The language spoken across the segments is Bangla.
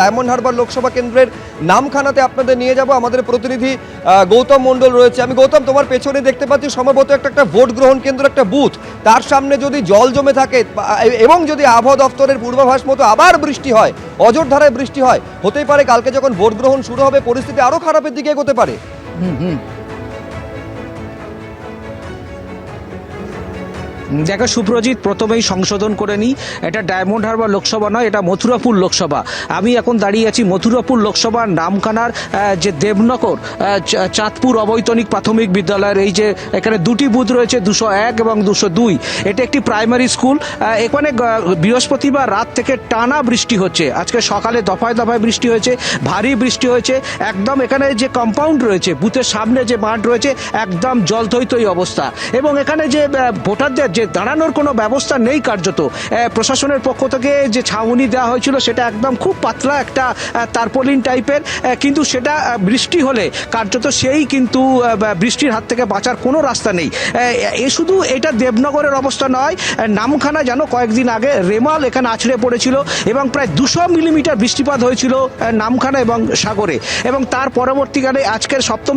ডায়মন্ড হারবার লোকসভা কেন্দ্রের নামখানাতে আপনাদের নিয়ে যাব। আমাদের প্রতিনিধি গৌতম মণ্ডল রয়েছে। আমি গৌতম, তোমার পেছনে দেখতে পাচ্ছি সম্ভবত একটা একটা ভোট গ্রহণ কেন্দ্র, একটা বুথ। তার সামনে যদি জল জমে থাকে এবং যদি আবহাওয়া দফতরের পূর্বাভাস মতো আবার বৃষ্টি হয়, অজর ধারায় বৃষ্টি হয়, হতেই পারে কালকে যখন ভোট গ্রহণ শুরু হবে, পরিস্থিতি আরও খারাপের দিকে এগোতে পারে। দেখো, সুপ্রজিৎ প্রথমেই সংশোধন করে নিই, এটা ডায়মন্ড হারবার লোকসভা নয়, এটা মথুরাপুর লোকসভা। আমি এখন দাঁড়িয়ে আছি মথুরাপুর লোকসভার নামখানার যে দেবনগর চাঁদপুর অবৈতনিক প্রাথমিক বিদ্যালয়ের এই যে এখানে দুটি বুথ রয়েছে, দুশো এক এবং দুশো দুই। এটা একটি প্রাইমারি স্কুল এখানে বৃহস্পতিবার রাত থেকে টানা বৃষ্টি হচ্ছে। আজকে সকালে দফায় দফায় বৃষ্টি হয়েছে, ভারী বৃষ্টি হয়েছে। একদম এখানে যে কম্পাউন্ড রয়েছে, বুথের সামনে যে মাঠ রয়েছে, একদম জলথৈতই অবস্থা। এবং এখানে যে ভোটারদের যে দাঁড়ানোর কোনো ব্যবস্থা নেই কার্যত। প্রশাসনের পক্ষ থেকে যে ছাউনি দেওয়া হয়েছিল সেটা একদম খুব পাতলা একটা তারপলিন টাইপের কিন্তু সেটা বৃষ্টি হলে কার্যত সেই কিন্তু বৃষ্টির হাত থেকে বাঁচার কোনো রাস্তা নেই। এ শুধু এটা দেবনগরের অবস্থা নয় নামখানা যেন কয়েকদিন আগে রেমাল এখানে আছড়ে পড়েছিল এবং প্রায় দুশো মিলিমিটার বৃষ্টিপাত হয়েছিল নামখানা এবং সাগরে। এবং তার পরবর্তীকালে আজকের সপ্তম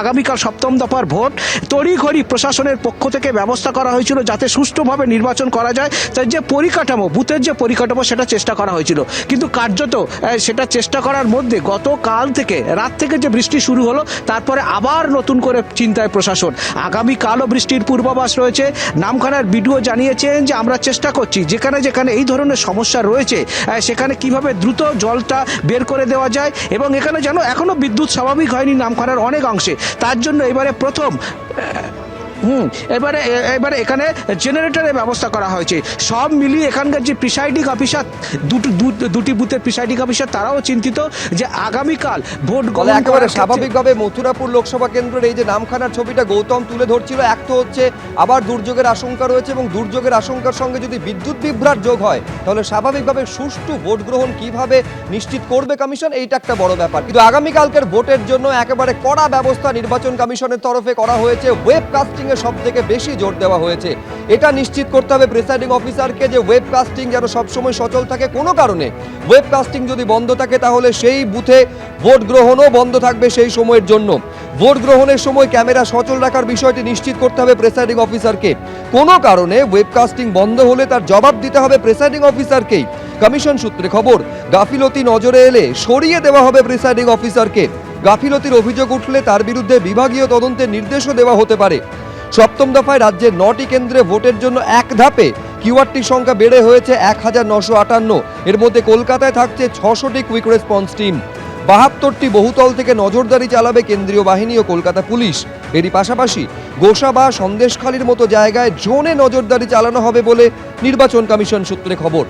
আগামীকাল সপ্তম দফার ভোট, তড়িঘড়ি প্রশাসনের পক্ষ থেকে ব্যবস্থা করা হয়েছিল যাতে সুষ্ঠুভাবে নির্বাচন করা যায়, তার যে পরিকাঠামো, বুথের যে পরিকাঠামো, সেটা চেষ্টা করা হয়েছিল। কিন্তু কার্যত সেটা চেষ্টা করার মধ্যে গতকাল থেকে, রাত থেকে যে বৃষ্টি শুরু হলো, তারপরে আবার নতুন করে চিন্তায় প্রশাসন। আগামীকালও বৃষ্টির পূর্বাভাস রয়েছে। নামখানার বিডিও জানিয়েছেন যে, আমরা চেষ্টা করছি, যেখানে যেখানে এই ধরনের সমস্যা রয়েছে সেখানে কীভাবে দ্রুত জলটা বের করে দেওয়া যায় এবং এখানে যেন এখনও বিদ্যুৎ স্বাভাবিক হয়নি নামখানার অনেক অংশে। তার জন্য এবারে প্রথম হুম এবারে এবারে এখানে জেনারেটরের ব্যবস্থা করা হয়েছে। সব মিলিয়ে এখানকার যে প্রিসাইডিং অফিসার দুটো দুটি বুথের প্রিসাইডিং অফিসার তারাও চিন্তিত যে আগামীকাল ভোট গ্রহণ একেবারে স্বাভাবিকভাবে মথুরাপুর লোকসভা কেন্দ্রের এই যে নামখানার ছবিটা গৌতম তুলে ধরছিল এক তো হচ্ছে আবার দুর্যোগের আশঙ্কা রয়েছে এবং দুর্যোগের আশঙ্কার সঙ্গে যদি বিদ্যুৎ বিভ্রাট যোগ হয় তাহলে স্বাভাবিকভাবে সুষ্ঠু ভোট গ্রহণ কীভাবে নিশ্চিত করবে কমিশন এইটা একটা বড় ব্যাপার। কিন্তু আগামীকালকের ভোটের জন্য একেবারে কড়া ব্যবস্থা নির্বাচন কমিশনের তরফে করা হয়েছে ওয়েব কাস্টিং এ সব থেকে বেশি জোর দেওয়া হয়েছে। এটা নিশ্চিত করতে হবে প্রিসাইডিং অফিসারকে যে ওয়েব কাস্টিং যেন সবসময় সচল থাকে কোনো কারণে। ওয়েব কাস্টিং যদি বন্ধ থাকে তাহলে সেই বুথে ভোট গ্রহণও বন্ধ থাকবে সেই সময়ের জন্য। ভোট গ্রহণের সময় ক্যামেরা সচল রাখার বিষয়টি নিশ্চিত করতে হবে প্রেসাইডিং অফিসারকে কোনো কারণে ওয়েবকাস্টিং বন্ধ হলে তার জবাব দিতে হবে প্রেসাইডিং অফিসারকেই কমিশন সূত্রে খবর, গাফিলতি নজরে এলে সরিয়ে দেওয়া হবে প্রিসাইডিং অফিসারকে গাফিলতির অভিযোগ উঠলে তার বিরুদ্ধে বিভাগীয় তদন্তের নির্দেশও দেওয়া হতে পারে। সপ্তম দফায় রাজ্যের নটি কেন্দ্রে ভোটের জন্য এক ধাপে কিউআরটির সংখ্যা বেড়ে হয়েছে এক হাজার নশো আটান্ন। এর মধ্যে কলকাতায় থাকছে ছশোটি কুইক রেসপন্স টিম বাহাত্তরটি বহুতল থেকে নজরদারি চালাবে কেন্দ্রীয় বাহিনী ও কলকাতা পুলিশ। এরই পাশাপাশি গোসা বা সন্দেশখালীর মতো জায়গায় জোনে নজরদারি চালানো হবে বলে নির্বাচন কমিশন সূত্রে খবর।